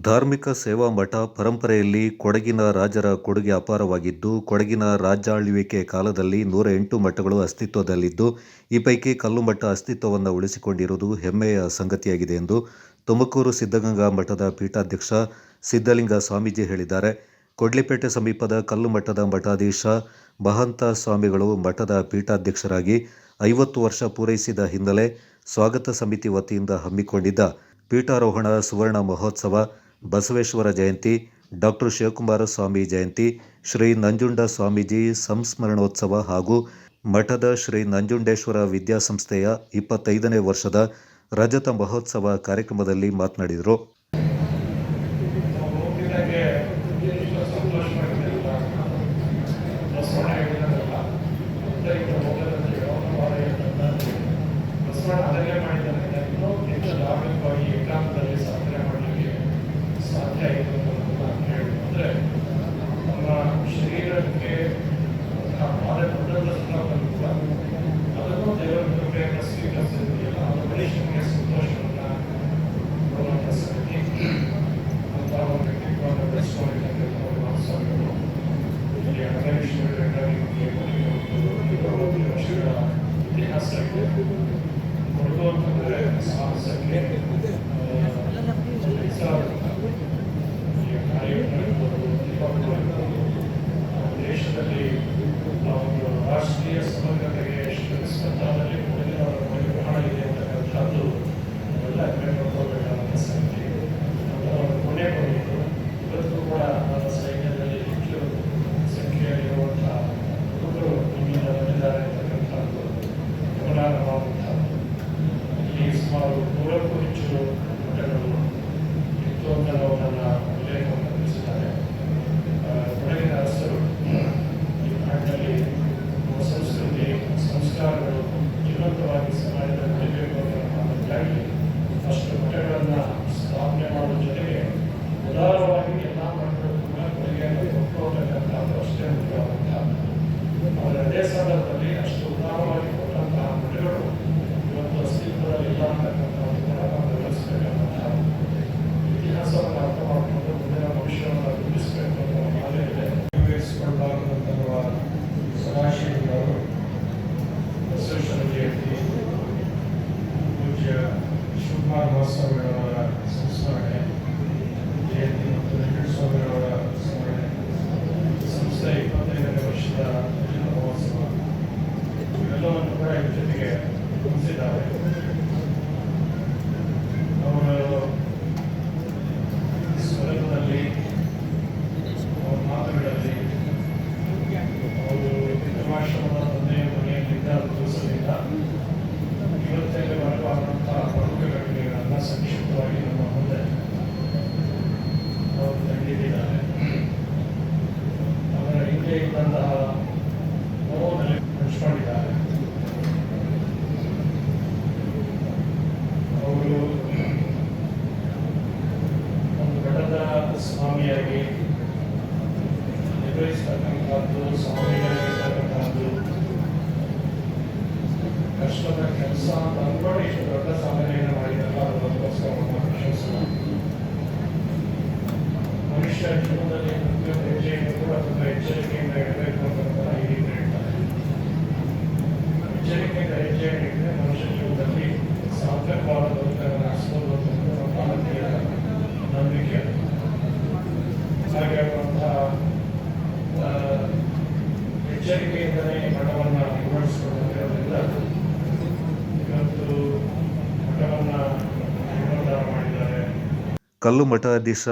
ಧಾರ್ಮಿಕ ಸೇವಾ ಮಠ ಪರಂಪರೆಯಲ್ಲಿ ಕೊಡಗಿನ ರಾಜರ ಕೊಡುಗೆ ಅಪಾರವಾಗಿದ್ದು, ಕೊಡಗಿನ ರಾಜ್ಯಾಳ್ವಿಕೆ ಕಾಲದಲ್ಲಿ ನೂರ ಎಂಟು ಮಠಗಳು ಅಸ್ತಿತ್ವದಲ್ಲಿದ್ದು, ಈ ಪೈಕಿ ಕಲ್ಲುಮಠ ಅಸ್ತಿತ್ವವನ್ನು ಉಳಿಸಿಕೊಂಡಿರುವುದು ಹೆಮ್ಮೆಯ ಸಂಗತಿಯಾಗಿದೆ ಎಂದು ತುಮಕೂರು ಸಿದ್ಧಗಂಗಾ ಮಠದ ಪೀಠಾಧ್ಯಕ್ಷ ಸಿದ್ಧಲಿಂಗ ಸ್ವಾಮೀಜಿ ಹೇಳಿದ್ದಾರೆ. ಕೊಡ್ಲಿಪೇಟೆ ಸಮೀಪದ ಕಲ್ಲುಮಠದ ಮಠಾಧೀಶ ಮಹಂತ ಸ್ವಾಮಿಗಳು ಮಠದ ಪೀಠಾಧ್ಯಕ್ಷರಾಗಿ ಐವತ್ತು ವರ್ಷ ಪೂರೈಸಿದ ಹಿನ್ನೆಲೆ ಸ್ವಾಗತ ಸಮಿತಿ ವತಿಯಿಂದ ಹಮ್ಮಿಕೊಂಡಿದ್ದ ಪೀಠಾರೋಹಣ ಸುವರ್ಣ ಮಹೋತ್ಸವ ಬಸವೇಶ್ವರ ಜಯಂತಿ, ಡಾಕ್ಟರ್ ಶಿವಕುಮಾರ ಸ್ವಾಮಿ ಜಯಂತಿ, ಶ್ರೀ ನಂಜುಂಡ ಸ್ವಾಮೀಜಿ ಸಂಸ್ಮರಣೋತ್ಸವ ಹಾಗೂ ಮಠದ ಶ್ರೀ ನಂಜುಂಡೇಶ್ವರ ವಿದ್ಯಾಸಂಸ್ಥೆಯ ಇಪ್ಪತ್ತೈದನೇ ವರ್ಷದ ರಜತ ಮಹೋತ್ಸವ ಕಾರ್ಯಕ್ರಮದಲ್ಲಿ ಮಾತನಾಡಿದರು. ಕೂಡ ಜೊತೆಗೆ ಹೊಂದಿಸಿದ್ದಾರೆ ಕಷ್ಟದ ಕೆಲಸ ಅಂತ ಅಂದ್ಕೊಂಡು ಇಷ್ಟು ದೊಡ್ಡ ಸಾಧನೆಯನ್ನು ಮಾಡಿದಲ್ಲ ಅದಕ್ಕೋಸ್ಕರ ನಮ್ಮ ಪ್ರಶಂಸನ ಮನುಷ್ಯ ಜೀವನದಲ್ಲಿ ಪ್ರತಿಯೊಂದು ಹೆಜ್ಜೆಯನ್ನು ಕೂಡ ತುಂಬ ಎಚ್ಚರಿಕೆಯಿಂದ ಇಡಬೇಕು ಅಂತ ಈ ರೀತಿ ಹೇಳ್ತಾರೆ ಎಚ್ಚರಿಕೆಯಿಂದ ಹೆಜ್ಜೆಯನ್ನು ಇಟ್ಟರೆ ಮನುಷ್ಯ ಜೀವನದಲ್ಲಿ ಸಾರ್ಥಕವಾದ ಬದುಕನ್ನು ನಡೆಸಬಹುದು ಅಂತ ನಮ್ಮ ಭಾರತೀಯ ನಂಬಿಕೆ ಹಾಗೆ ಅವರಂತಹ ಆ, ಎಚ್ಚರಿಕೆಯಿಂದಲೇ ಈ ಮಠವನ್ನು ನಿರ್ವಹಿಸಿಕೊಂಡಿರೋದ್ರಿಂದ ಕಲ್ಲು ಮಠಾಧೀಶ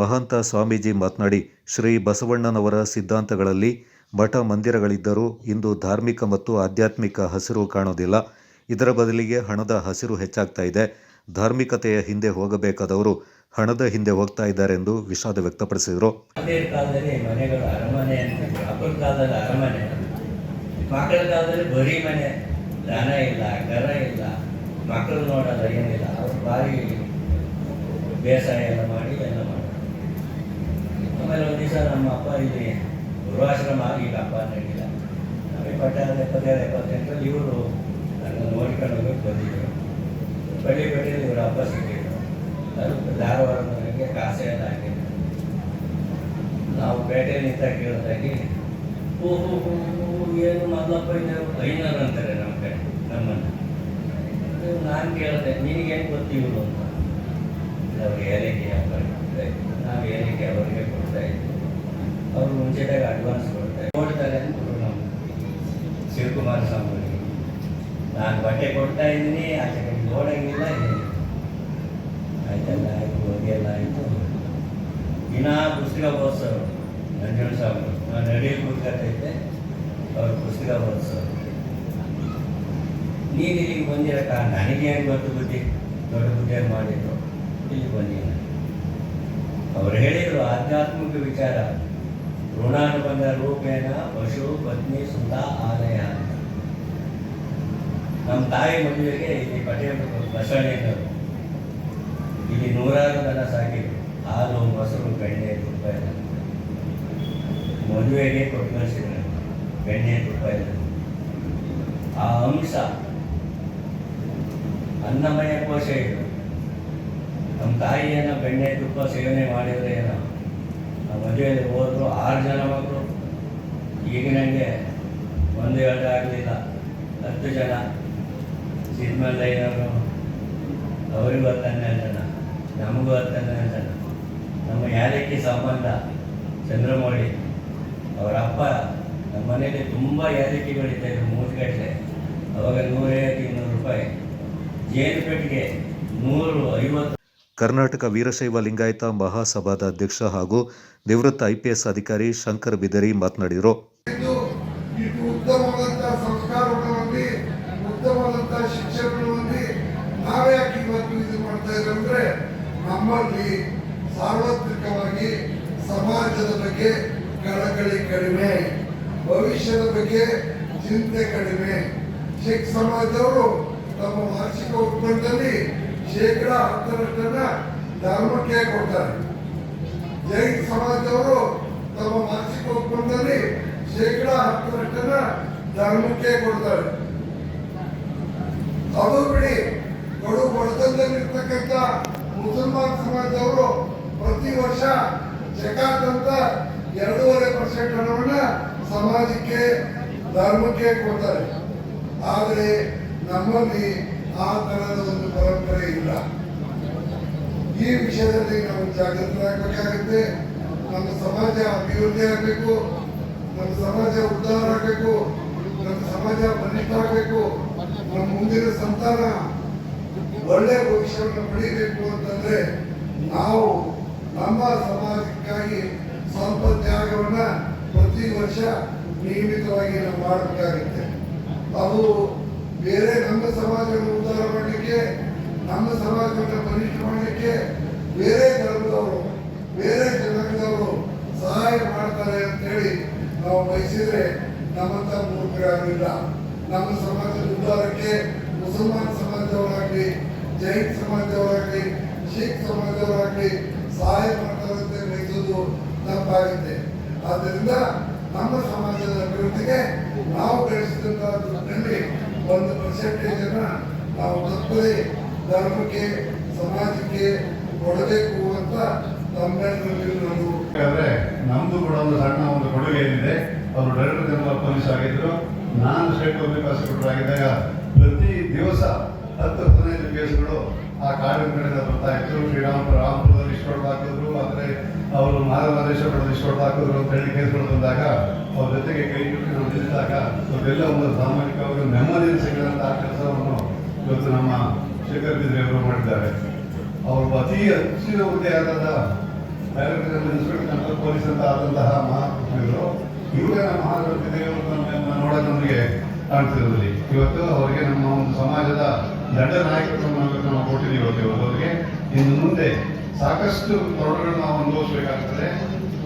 ಮಹಂತ ಸ್ವಾಮೀಜಿ ಮಾತನಾಡಿ ಶ್ರೀ ಬಸವಣ್ಣನವರ ಸಿದ್ಧಾಂತಗಳಲ್ಲಿ ಮಠ ಮಂದಿರಗಳಿದ್ದರೂ ಇಂದು ಧಾರ್ಮಿಕ ಮತ್ತು ಆಧ್ಯಾತ್ಮಿಕ ಹಸಿರು ಕಾಣೋದಿಲ್ಲ. ಇದರ ಬದಲಿಗೆ ಹಣದ ಹಸಿರು ಹೆಚ್ಚಾಗ್ತಾ ಇದೆ. ಧಾರ್ಮಿಕತೆಯ ಹಿಂದೆ ಹೋಗಬೇಕಾದವರು ಹಣದ ಹಿಂದೆ ಹೋಗ್ತಾ ಇದ್ದಾರೆ ಎಂದು ವಿಷಾದ ವ್ಯಕ್ತಪಡಿಸಿದರು. ಬರೀ ಮಕ್ಕಳು ನೋಡೋದು ಏನಿಲ್ಲ, ಅವ್ರು ಭಾರಿ ಬೇಸಾಯ ಎಲ್ಲ ಮಾಡಿ ಎಲ್ಲ ಮಾಡ್ತಾರೆ. ಆಮೇಲೆ ಒಂದು ದಿವಸ ನಮ್ಮ ಅಪ್ಪ ಇಲ್ಲಿ ಗೃಹಾಶ್ರಮ ಆಗಿ ಈಗ ಅಪ್ಪ ಅಂತ ಹೇಳಿಲ್ಲ ನಮಗೆ ಪಟ್ಟಾದ ಎಪ್ಪತ್ತೆರಡು ಎಪ್ಪತ್ತೆಂಟರಲ್ಲಿ ಇವರು ನನ್ನ ನೋಡಿಕೊಂಡು ಹೋಗಿ ಬಂದಿದ್ದರು ಬಳ್ಳಿಪೇಟೆಯಲ್ಲಿ ಇವರು ಹಬ್ಬ ಸಿಕ್ಕಿದ್ರು ಅದು ಧಾರವಾಡ ಕಾಸೆ ಎಲ್ಲ ಹಾಕಿದ್ರು. ನಾವು ಪೇಟೆಯಲ್ಲಿ ನಿಂತ ಕೇಳಿದಾಗಿ ಹೂ ಹೂ ಹೂ ಏನು ಮೊದಲಪ್ಪ ಇದ್ದಾರೆ ಐನರ್ ಅಂತಾರೆ ನಮ್ಮ ಕಡೆ, ನಮ್ಮನ್ನು. ನಾನು ಕೇಳಿದೆ ನಿನಗೇನು ಗೊತ್ತಿವರು ಅಂತ? ಅವ್ರು ಏರಿಕೆ ವ್ಯಾಪಾರ ಮಾಡ್ತಾ ಇದ್ರು. ನಾವು ಏರಿಕೆ ಅವರಿಗೆ ಕೊಡ್ತಾ ಇದ್ದೀವಿ ಅವರು ಮುಂಚೆದಾಗ ಅಡ್ವಾನ್ಸ್ ಕೊಡ್ತಾ ಇದ್ರು. ಕೊಡ್ತಾರೆ ಅಂತ ನಮ್ಮ ಶಿವಕುಮಾರ ಸ್ವಾಮಿಗಳಿಗೆ ನಾನು ಬಟ್ಟೆ ಕೊಡ್ತಾ ಇದ್ದೀನಿ, ಆಚೆ ಕಡೆ ನೋಡಂಗಿಲ್ಲ ಆಯ್ತಲ್ಲ, ಆಯಿತು ಹೋಗಿಲ್ಲ ಆಯಿತು. ದಿನಾ ಪುಸ್ತಕ ಓದಿಸೋರು ನಂಜನ ಸ್ವಾಮಿ. ನಾನು ನಡಿಯಲ್ಲಿ ಕೂತ್ಕೊತೈತೆ ಅವ್ರು ಪುಸ್ತಕ ಓದಿಸೋರು ನೀನು ಇಲ್ಲಿಗೆ ಬಂದಿರಕ್ಕ? ನನಗೇನು ಗೊತ್ತು ಬುದ್ಧಿ? ದೊಡ್ಡ ಬುದ್ಧಿಯನ್ನು ಮಾಡಿದ್ರು ಬಂದಿಲ್ಲ ಅವ್ರು ಹೇಳಿದರು ಆಧ್ಯಾತ್ಮಿಕ ವಿಚಾರ. ಋಣಾನುಬಂಧ ರೂಪೇಣ ಪಶು ಪತ್ನಿ ಸುತ ಆಲಯ ಅಂತ. ನಮ್ಮ ತಾಯಿ ಮದುವೆಗೆ ಇಲ್ಲಿ ಪಟೇಲ್ ಇದ್ದರು ಇಲ್ಲಿ ನೂರಾರು ದನ ಸಾಕಿದ್ರು. ಹಾಲು, ಮೊಸರು, ಬೆಣ್ಣೆ, ತುಪ್ಪ ಇಲ್ಲ ಮದುವೆಗೆ ಕೊಟ್ಟು ಕಳಿಸಿದ್ರು ಬೆಣ್ಣೆ, ತುಪ್ಪ ಇಲ್ಲ ಆ ಅಂಶ ಅನ್ನಮಯ ಕೋಶ ಇದು. ನಮ್ಮ ತಾಯಿ ಏನೋ ಬೆಣ್ಣೆ ತುಪ್ಪ ಸೇವನೆ ಮಾಡಿದರೆ ಏನೋ? ಆ ಮದುವೆಯಲ್ಲಿ ಹೋದರು ಆರು ಜನ ಮಕ್ಕಳು. ಈಗಿನಂಗೆ ಒಂದು ಎರಡು ಆಗಲಿಲ್ಲ. ಹತ್ತು ಜನ. ಸಿದ್ಮಲ್ಲಯ್ಯನವರು ಅವರಿಗೂ ಹತ್ತನ್ನೆರಡು ಜನ ನಮಗೂ ಹತ್ತನ್ನೆರಡು ಜನ ನಮ್ಮ ಯಾರಕ್ಕೆ ಸಂಬಂಧ? ಚಂದ್ರಮೌಳಿ. ಅವರ ಅಪ್ಪ ನಮ್ಮ ಮನೆಯಲ್ಲಿ ತುಂಬ ಯಾಲಕ್ಕಿ ಮೂರು ಗಂಟೆ ಅವಾಗ ನೂರೈವತ್ತು ಇನ್ನೂರು ರೂಪಾಯಿ. ಜೇನು ಪೆಟ್ಟಿಗೆ ನೂರು ಐವತ್ತು ಕರ್ನಾಟಕ ವೀರಶೈವ ಲಿಂಗಾಯತ ಮಹಾಸಭಾದ ಅಧ್ಯಕ್ಷ ಹಾಗೂ ನಿವೃತ್ತ ಐಪಿಎಸ್ ಅಧಿಕಾರಿ ಶಂಕರ್ ಬಿದರಿ ಮಾತನಾಡಿದರು. ನಮ್ಮಲ್ಲಿ ಸಾರ್ವತ್ರಿಕವಾಗಿ ಸಮಾಜದ ಬಗ್ಗೆ ಕಳಕಳಿ ಕಡಿಮೆ, ಭವಿಷ್ಯದ ಬಗ್ಗೆ ಚಿಂತೆ ಕಡಿಮೆ. ಸಿಖ್ ಸಮಾಜದವರು ತಮ್ಮ ವಾರ್ಷಿಕ ಉತ್ಪನ್ನದಲ್ಲಿ ಶೇಕಡ ಹತ್ತರಷ್ಟನ್ನ ಧರ್ಮಕ್ಕೆ ಕೊಡ್ತಾರೆ. ಜೈನ ಸಮಾಜದವರು ತಮ್ಮ ಮಾನಸಿಕ ಒಪ್ಪಂದದಲ್ಲಿ ಶೇಕಡ ಹತ್ತರಷ್ಟನ್ನ ಧರ್ಮಕ್ಕೆ ಕೊಡ್ತಾರೆ. ಅದು ಬಿಡಿ, ಕಡು ಬಡತನದಲ್ಲಿರ್ತಕ್ಕಂಥ ಮುಸಲ್ಮಾನ್ ಸಮಾಜದವರು ಪ್ರತಿ ವರ್ಷ ಜಕಾತ್ ಅಂತ ಎರಡೂವರೆ ಪರ್ಸೆಂಟ್ ಹಣವನ್ನ ಸಮಾಜಕ್ಕೆ ಧರ್ಮಕ್ಕೆ ಕೊಡ್ತಾರೆ. ಆದರೆ ನಮ್ಮಲ್ಲಿ ಆ ತರಹದ ಒಂದು ಪರಂಪರೆ ಇಲ್ಲ. ಈ ವಿಷಯದಲ್ಲಿ ನಾವು ಜಾಗೃತರಾಗಬೇಕಾಗುತ್ತೆ. ನಮ್ಮ ಸಮಾಜ ಅಭಿವೃದ್ಧಿ ಆಗಬೇಕು. ನಮ್ಮ ಸಮಾಜ ಉದ್ಧಾರ ಆಗಬೇಕು. ನಮ್ಮ ಸಮಾಜ ಬಲಿಷ್ಠ ಆಗಬೇಕು. ನಮ್ಮ ಮುಂದಿನ ಸಂತಾನ ಒಳ್ಳೆ ಭವಿಷ್ಯವನ್ನು ಪಡೀಬೇಕು ಅಂತಂದ್ರೆ ನಾವು ನಮ್ಮ ಸಮಾಜಕ್ಕಾಗಿ ಸ್ವಲ್ಪ ತ್ಯಾಗವನ್ನ ಪ್ರತಿ ವರ್ಷ ನಿಯಮಿತವಾಗಿ ನಾವು ಮಾಡಬೇಕಾಗುತ್ತೆ. ಅದು ಬೇರೆ ನಮ್ಮ ಸಮಾಜವನ್ನು ಉದ್ಧಾರ ಮಾಡಲಿಕ್ಕೆ, ನಮ್ಮ ಸಮಾಜವನ್ನು ಬಲಿಷ್ಠ ಮಾಡಲಿಕ್ಕೆ ಬೇರೆ ಧರ್ಮದವರು, ಬೇರೆ ಜನಾಂಗದವರು ಸಹಾಯ ಮಾಡ್ತಾರೆ ಅಂತೇಳಿ ನಾವು ಬಯಸಿದ್ರೆ ನಮ್ಮಂತ ಮೂರ್ಖರಾಗಲಿಲ್ಲ. ನಮ್ಮ ಸಮಾಜದ ಉದ್ಧಾರಕ್ಕೆ ಮುಸಲ್ಮಾನ್ ಸಮಾಜದವರಾಗಲಿ, ಜೈನ್ ಸಮಾಜದವರಾಗಲಿ, ಶಿಖ್ ಸಮಾಜದವರಾಗಲಿ ಸಹಾಯ ಮಾಡ್ತಾರಂತೆ ಬಯಸೋದು ತಪ್ಪಾಗುತ್ತೆ. ಆದ್ದರಿಂದ ನಮ್ಮ ಸಮಾಜದ ಅಭಿವೃದ್ಧಿಗೆ ನಾವು ಗಳಿಸಿದಂತಹ ದುಡ್ಡಿನಲ್ಲಿ ಒಂದು ಪರ್ಸೆಂಟೇಜ್ ಅನ್ನ ನಾವು ತಪ್ಪದೆ ಧರ್ಮಕ್ಕೆ, ಸಮಾಜಕ್ಕೆ ಕೊಡಬೇಕು ಅಂತ ಯಾಕಂದ್ರೆ ನಮ್ದು ಕೂಡ ಒಂದು ಸಣ್ಣ ಒಂದು ಕೊಡುಗೆ ಏನಿದೆ. ಅವರು ಡೈರೆಕ್ಟರ್ ಜನರಲ್ ಪೊಲೀಸ್ ಆಗಿದ್ರು. ನಾನು ಸ್ಟೇಟ್ ಪಬ್ಲಿಕ್ ಪ್ರಾಸಿಕ್ಯೂಟರ್ ಆಗಿದ್ದಾಗ ಪ್ರತಿ ದಿವಸ ಹತ್ತು ಹದಿನೈದು ಕೇಸ್ಗಳು ಆ ಕಾಡಿನ ಕಡೆಯಿಂದ ಬರ್ತಾ ಇತ್ತು. ಶ್ರೀರಾಮಪುರ, ರಾಮಪುರದಲ್ಲಿ ಇಷ್ಟು ಹಾಕಿದ್ರು. ಆದರೆ ಅವರು ಮಾರಮಹದೇಶ್ವರದಲ್ಲಿ ಇಷ್ಟು ಹಾಕಿದ್ರು ಅಂತ ಹೇಳಿ ಕೇಸ್ಗಳು ಬಂದಾಗ ಅವ್ರ ಜೊತೆಗೆ ಕೈ ಅದೆಲ್ಲ ಒಂದು ಸಾಮಾಜಿಕ ಅವರು ನೆಮ್ಮದಿಯಲ್ಲಿ ಸಿಗದಂಥ ಕೆಲಸವನ್ನು ಇವತ್ತು ನಮ್ಮ ಶೇಖರ್ ಬಿದ್ರಿ ಅವರು ಮಾಡಿದ್ದಾರೆ. ಅವರು ಅತಿ ಹೆಚ್ಚಿನ ಹುದ್ದೆ ಆದಂಥ ಇನ್ಸ್ಪೆಕ್ಟರ್ ಪೊಲೀಸ್ ಅಂತ ಆದಂತಹ ಮಹಾತ್ಮರು ಇವಾಗ ನಮ್ಮ ದೇವರನ್ನ ನೋಡೋದು ನಮಗೆ ಕಾಣ್ತಿರೋದ್ರಿ ಇವತ್ತು ಅವರಿಗೆ ನಮ್ಮ ಒಂದು ಸಮಾಜದ ದಂಡ ನಾಯಕತ್ವವನ್ನು ನಾವು ಕೊಟ್ಟಿದ್ದೀವಿ ಇವತ್ತು ಅವರಿಗೆ. ಇನ್ನು ಮುಂದೆ ಸಾಕಷ್ಟು ತೊಡರುಗಳನ್ನ ನಾವು ಅನುಭವಿಸಬೇಕಾಗ್ತದೆ.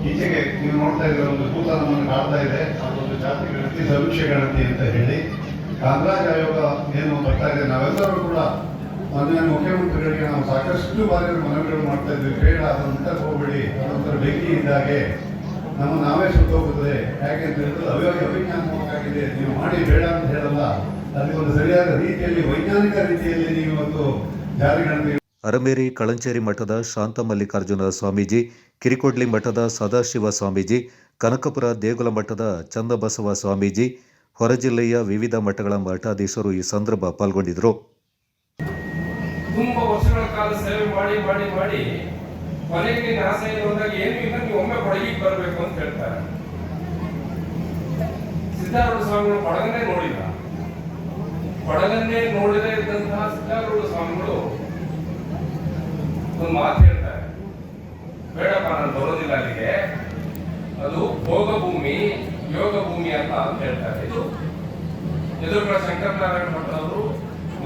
ಈಚೆಗೆ ನೀವು ನೋಡ್ತಾ ಇದ್ರೆ ಒಂದು ಭೂತ ನಮ್ಮನ್ನು ಕಾಡ್ತಾ ಇದೆ. ಅದೊಂದು ಜಾತಿ ಗಣತಿ ಸಮೀಕ್ಷೆ ಗಣತಿ ಅಂತ ಹೇಳಿ. ಕಾಮರಾಜ್ ಆಯೋಗ ಏನು ಬರ್ತಾ ಇದೆ, ನಾವೆಲ್ಲರೂ ಕೂಡ ಮೊನ್ನೆ ಮುಖ್ಯಮಂತ್ರಿಗಳಿಗೆ ನಾವು ಸಾಕಷ್ಟು ಬಾರಿ ಮನವಿಗಳು ಮಾಡ್ತಾ ಇದ್ವಿ. ಬೇಡ ಅದನ್ನು ಹೋಗ್ಬೇಡಿ ಅದೊಂಥರ ಬೆಂಕಿ ಇದ್ದಾಗೆ ನಮ್ಮ ನಾವೇ ಸುತ್ತೋಗುತ್ತದೆ. ಯಾಕೆ ಅಂತ ಹೇಳಿದ್ರೆ ಅವ್ಯಾವ ಅವಿಜ್ಞಾನವಾಗಿದೆ ನೀವು ಮಾಡಿ ಬೇಡ ಅಂತ ಹೇಳಲ್ಲ. ಅದಕ್ಕೆ ಒಂದು ಸರಿಯಾದ ರೀತಿಯಲ್ಲಿ, ವೈಜ್ಞಾನಿಕ ರೀತಿಯಲ್ಲಿ ನೀವು ಇವತ್ತು ಜಾರಿಗಣತಿ ಅರಮೇರಿ ಕಳಂಚೇರಿ ಮಠದ ಶಾಂತಮಲ್ಲಿಕಾರ್ಜುನ ಸ್ವಾಮೀಜಿ, ಕಿರಿಕೊಡ್ಲಿ ಮಠದ ಸದಾಶಿವ ಸ್ವಾಮೀಜಿ, ಕನಕಪುರ ದೇಗುಲ ಮಠದ ಚಂದಬಸವ ಸ್ವಾಮೀಜಿ ಹೊರ ಜಿಲ್ಲೆಯ ವಿವಿಧ ಮಠಗಳ ಮಠಾಧೀಶರು ಈ ಸಂದರ್ಭ ಪಾಲ್ಗೊಂಡಿದ್ದರು. ತುಂಬಾ ವರ್ಷಗಳ ಕಾಲ ಸೇವೆ ಮಾಡಿ ಮಾಡಿ ಮಾಡಿ ಕೊನೆಗೆ ನಾಶ ಏನು ಅಂದಾಗ ಏನು ಇಲ್ಲ, ನೀವು ಒಮ್ಮೆ ಕೊಡಗಿಗೆ ಬರಬೇಕು ಅಂತ ಹೇಳ್ತಾರೆ. ಸಿದ್ಧಾರೂಢ ಸ್ವಾಮಿಗಳು ಕೊಡಗನ್ನೇ ನೋಡಿಲ್ಲ. ಕೊಡಗನ್ನೇ ನೋಡದೇ ಇದ್ದಂತಹ ಸಿದ್ಧಾರೂಢ ಸ್ವಾಮಿಗಳು ಒಂದು ಮಾತು ಹೇಳ್ತಾರೆ. ಬೇಡಪ್ಪ, ನಾನು ಬರೋದಿಲ್ಲ ಅಲ್ಲಿಗೆ. ಅದು ಭೋಗ ಭೂಮಿ ಯೋಗ ಭೂಮಿ ಅಂತ ಅಂತ ಹೇಳ್ತಾರೆ. ಇದು ಎದುರುಗಳ ಶಂಕರನಾರಾಯಣ ಭಟ್ಟರವರು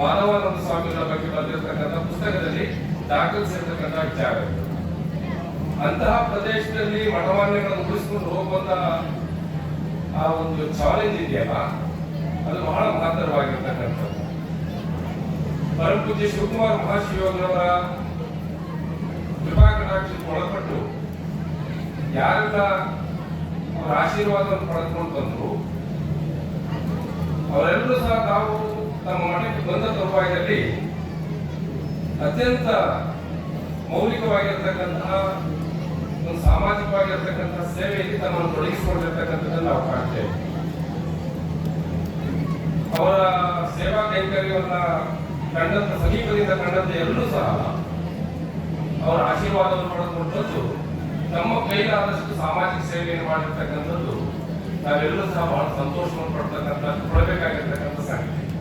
ಮಾನವಾನಂದ ಸ್ವಾಮಿಗಳ ಬಗ್ಗೆ ಬರೆದಿರ್ತಕ್ಕಂಥ ಪುಸ್ತಕದಲ್ಲಿ ದಾಖಲಿಸಿರ್ತಕ್ಕಂಥ ವಿಚಾರ. ಅಂತಹ ಪ್ರದೇಶದಲ್ಲಿ ಮಠಮಾನ್ಯಗಳನ್ನು ಉಳಿಸ್ಕೊಂಡು ಹೋಗುವಂತ ಆ ಒಂದು ಚಾಲೆಂಜ್ ಇದೆಯಲ್ಲ, ಅದು ಬಹಳ ಮಹತ್ತರವಾಗಿರ್ತಕ್ಕಂಥದ್ದು. ಪರಮ ಪೂಜ್ಯ ಶಿವಕುಮಾರ ಮಹಾಶಿವನವರ ಕೃಪಾ ಒಳಪಟ್ಟು ಯಾರೆಲ್ಲ ಅವರ ಆಶೀರ್ವಾದವನ್ನು ಪಡೆದುಕೊಂಡು ಬಂದರು, ಅವರೆಲ್ಲರೂ ಸಹ ತಾವು ತಮ್ಮ ಮಠಕ್ಕೆ ಬಂದ ತರುವಾಯದಲ್ಲಿ ಅತ್ಯಂತ ಮೌಲಿಕವಾಗಿರ್ತಕ್ಕಂತಹ ಒಂದು ಸಾಮಾಜಿಕವಾಗಿರ್ತಕ್ಕಂತಹ ಸೇವೆಯಲ್ಲಿ ತಮ್ಮನ್ನು ತೊಡಗಿಸಿಕೊಂಡಿರ್ತಕ್ಕಂಥದ್ದನ್ನು ನಾವು ಕಾಣ್ತೇವೆ. ಅವರ ಸೇವಾ ಕೈಂಕರ್ಯವನ್ನು ಕಂಡಂತ ಸಮೀಪದಿಂದ ಕಂಡಂತ ಎಲ್ಲರೂ ಸಹ ಅವರ ಆಶೀರ್ವಾದವನ್ನು ಪಡೆದುಕೊಂಡದ್ದು ನಮ್ಮ ಕೈಲಾದಷ್ಟು ಸಾಮಾಜಿಕ ಸೇವೆಯನ್ನು ಮಾಡಿರ್ತಕ್ಕಂಥದ್ದು. ನಾವೆಲ್ಲರೂ ಸಹ ಬಹಳ ಸಂತೋಷವನ್ನು ಪಡ್ತಕ್ಕಂಥ ಕೊಡಬೇಕಾಗಿರ್ತಕ್ಕಂಥ ಸಂಗತಿ.